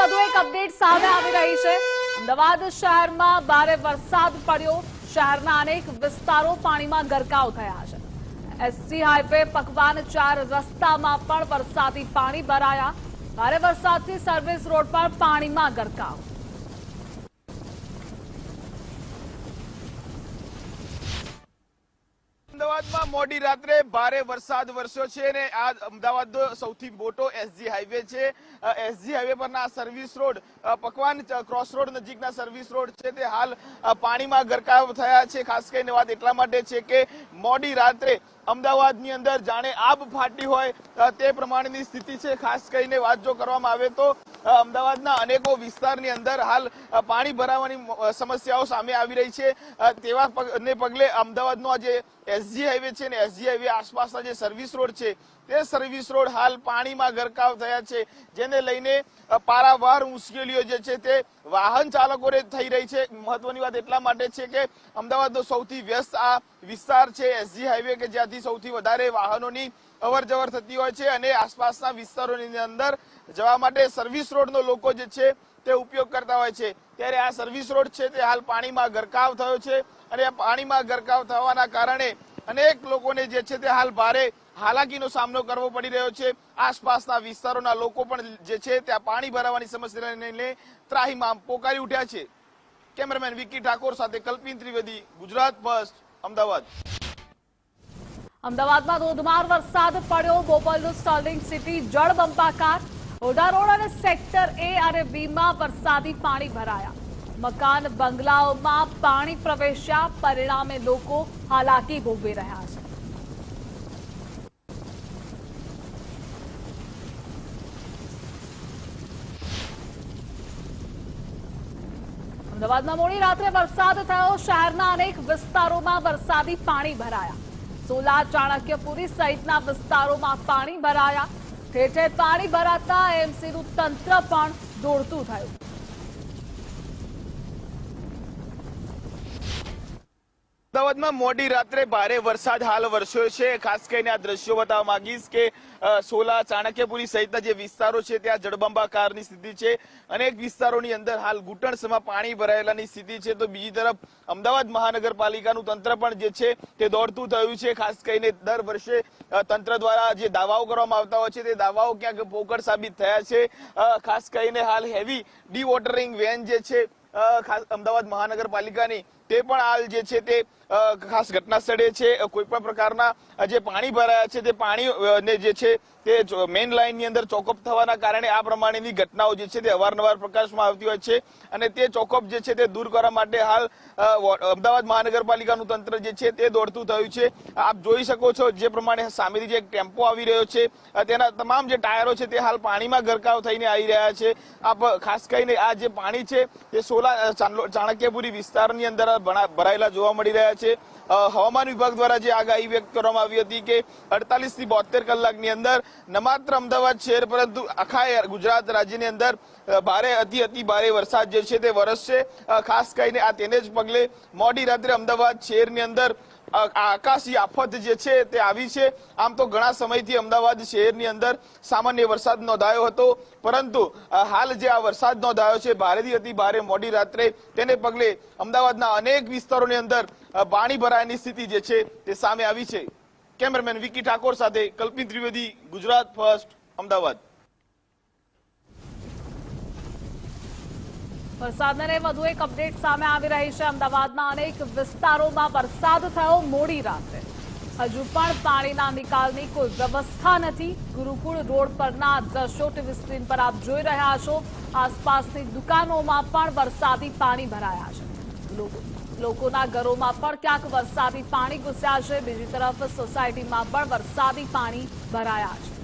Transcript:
વધુ એક અપડેટ સામે આવી રહી છે. અમદાવાદ શહેરમાં ભારે વરસાદ પડ્યો. શહેરના અનેક વિસ્તારો પાણીમાં ગરકાવ થયા છે. એસસી હાઈવે પકવાન ચાર રસ્તામાં પણ વરસાદી પાણી ભરાયા. ભારે વરસાદથી સર્વિસ રોડ પર પાણીમાં ગરકાવ. અમદાવાદમાં મોડી રાત્રે ભારે વરસાદ વરસ્યો છે અને આ અમદાવાદનો સૌથી મોટો એસજી હાઈવે છે. એસજી હાઈવે પરના service road Pakwan cross road નજીકના સર્વિસ રોડ છે તે હાલ પાણીમાં ગરકાવ થયા છે. ખાસ કરીને વાત એટલા માટે છે કે મોડી રાત્રે અમદાવાદની અંદર જાણે આબ ફાટી હોય તે પ્રમાણેની સ્થિતિ છે. ખાસ કરીને વાત જો કરવામાં આવે તો અમદાવાદના અનેકો વિસ્તારની અંદર હાલ પાણી ભરાવાની સમસ્યાઓ સામે આવી રહી છે. તેવા ને પગલે અમદાવાદનો આ જે એસજી હાઈવે છે ને એસજી હાઈવે આસપાસના જે સર્વિસ રોડ છે તે સર્વિસ રોડ હાલ પાણીમાં ગરકાવ થયા છે, જેને લઈને પારાવાર મુશ્કેલીઓ જે છે તે વાહન ચાલકોને થઈ રહી છે. મહત્વની વાત એટલા માટે છે કે, અમદાવાદનો સૌથી વ્યસ્ત આ વિસ્તાર છે એસજી હાઈવે કે જ્યાંથી સૌથી વધારે વાહનોની અવર જવર થતી હોય છે અને આસપાસના વિસ્તારોની અંદર જવા માટે સર્વિસ રોડનો લોકો જે છે તે ઉપયોગ કરતા હોય છે. ત્યારે આ સર્વિસ રોડ છે તે હાલ પાણીમાં ગરકાવ થયો છે અને પાણીમાં ગરકાવ થવાના કારણે અનેક લોકોને જે છે તે હાલ ભારે હાલાકીનો સામનો કરવો પડી રહ્યો છે. આસપાસના વિસ્તારોના લોકો પણ જે છે ત્યાં પાણી ભરાવાની સમસ્યાને લઈને ત્રાહીમામ પોકારી ઉઠ્યા છે. કેમેરામેન વિકી ઠાકોર સાથે કલ્પિન ત્રિવેદી, ગુજરાત ફર્સ્ટ અમદાવાદ. અમદાવાદમાં ધોધમાર વરસાદ પડ્યો. બોપલનું સ્ટર્લિંગ સિટી જળબંબાકાર. ઓઢા રોડ અને સેક્ટર એ અને બી માં વરસાદી પાણી ભરાયા. મકાન બંગલાઓમાં પાણી પ્રવેશ્યા પરિણામે લોકો હાલાકી ભોગવી રહ્યા છે. અમદાવાદમાં મોડી રાત્રે વરસાદ થયો. શહેરના અનેક વિસ્તારોમાં વરસાદી પાણી ભરાયા. સોલા, ચાણક્યપુરી સહિતના વિસ્તારોમાં પાણી ભરાયા. ઠેર પાણી ભરાતા એમસીનું તંત્ર પણ દોડતું થયું. અમદાવાદમાં મોડી રાત્રે ભારે વરસાદ હાલ વરસ્યો છે. ખાસ કરીને આ દ્રશ્યો બતાવવા માંગીશ કે સોલા, ચાણક્યપુરી સહિતના જે વિસ્તારો છે, ત્યાં જળબંબાકારની સ્થિતિ છે અનેક વિસ્તારોની અંદર હાલ ઘૂંટણસમાં પાણી ભરાયેલાની સ્થિતિ છે. તો બીજી તરફ અમદાવાદ મહાનગરપાલિકાનું તંત્ર પણ જે છે, તે દોડતું થયું છે. ખાસ કરીને દર વર્ષે તંત્ર દ્વારા જે દાવાઓ કરવામાં આવતા હોય છે, તે દાવાઓ ક્યાંક પોકળ સાબિત થયા છે. ખાસ કરીને હાલ હેવી ડી વોટરિંગ વેન જે છે અમદાવાદ મહાનગરપાલિકાની તે પણ હાલ જે છે તે ખાસ ઘટના સ્થળે છે. કોઈ પણ પ્રકારના જે પાણી ભરાયા છે તે પાણી ને જે છે તે મેઇન લાઇનની અંદર ચોકઅપ થવાના કારણે આ પ્રમાણેની ઘટનાઓ જે છે તે અવારનવાર પ્રકાશમાં આવતી હોય છે. અને તે ચોકઅપ જે છે તે દૂર કરવા માટે હાલ અમદાવાદ મહાનગરપાલિકાનું તંત્ર જે છે તે દોડતું થયું છે. આપ જોઈ શકો છો જે પ્રમાણે સામેથી જે ટેમ્પો આવી રહ્યો છે. તેના તમામ જે ટાયરો છે તે હાલ પાણીમાં ગરકાવ થઈને આવી રહ્યા છે. આપ ખાસ કરીને આ જે પાણી છે તે સોલા ચાણક્યપુરી વિસ્તારની અંદર ભરાયેલા જોવા મળી રહ્યા છે. હવામાન વિભાગ દ્વારા જે આગાહી વ્યક્ત કરવામાં આવી હતી કે અડતાલીસથી બોતેર કલાકની અંદર ન માત્ર અમદાવાદ શહેર પરંતુ આખા ગુજરાત રાજ્યની અંદર ભારે અતિ અતિ ભારે વરસાદ જે છે તે વરસશે. ખાસ કરીને આ તેને જ પગલે મોડી રાત્રે અમદાવાદ શહેરની અંદર આકાશી આફત જે છે તે આવી છે. આમ તો ઘણા સમયથી અમદાવાદ શહેરની અંદર સામાન્ય વરસાદ નોંધાયો હતો. પરંતુ હાલ જે આ વરસાદ નોંધાયો છે, ભારેથી અતિ ભારે મોડી રાત્રે તેને પગલે અમદાવાદના અનેક વિસ્તારોની અંદર પાણી ભરાયાની સ્થિતિ જે છે તે સામે આવી છે. કેમેરામેન વિકી ઠાકોર સાથે કલ્પિત ત્રિવેદી, ગુજરાત ફર્સ્ટ, અમદાવાદ. વરસાદને વધુ એક અપડેટ સામે આવી રહી છે અમદાવાદના અનેક વિસ્તારોમાં વરસાદ થયો મોડી રાત્રે. હજુ પણ પાણીના નિકાલની કોઈ વ્યવસ્થા નથી. ગુરુકુળ રોડ પરના દ્રશ્યો ટીવી સ્ક્રીન પર આપ જોઈ રહ્યા છો. આસપાસની દુકાનોમાં પણ વરસાદી પાણી ભરાયા છે. લોકો- લોકોના ઘરોમાં પણ ક્યાંક વરસાદી પાણી ઘૂસ્યા છે. બીજી તરફ સોસાયટીમાં પણ વરસાદી પાણી ભરાયા છે.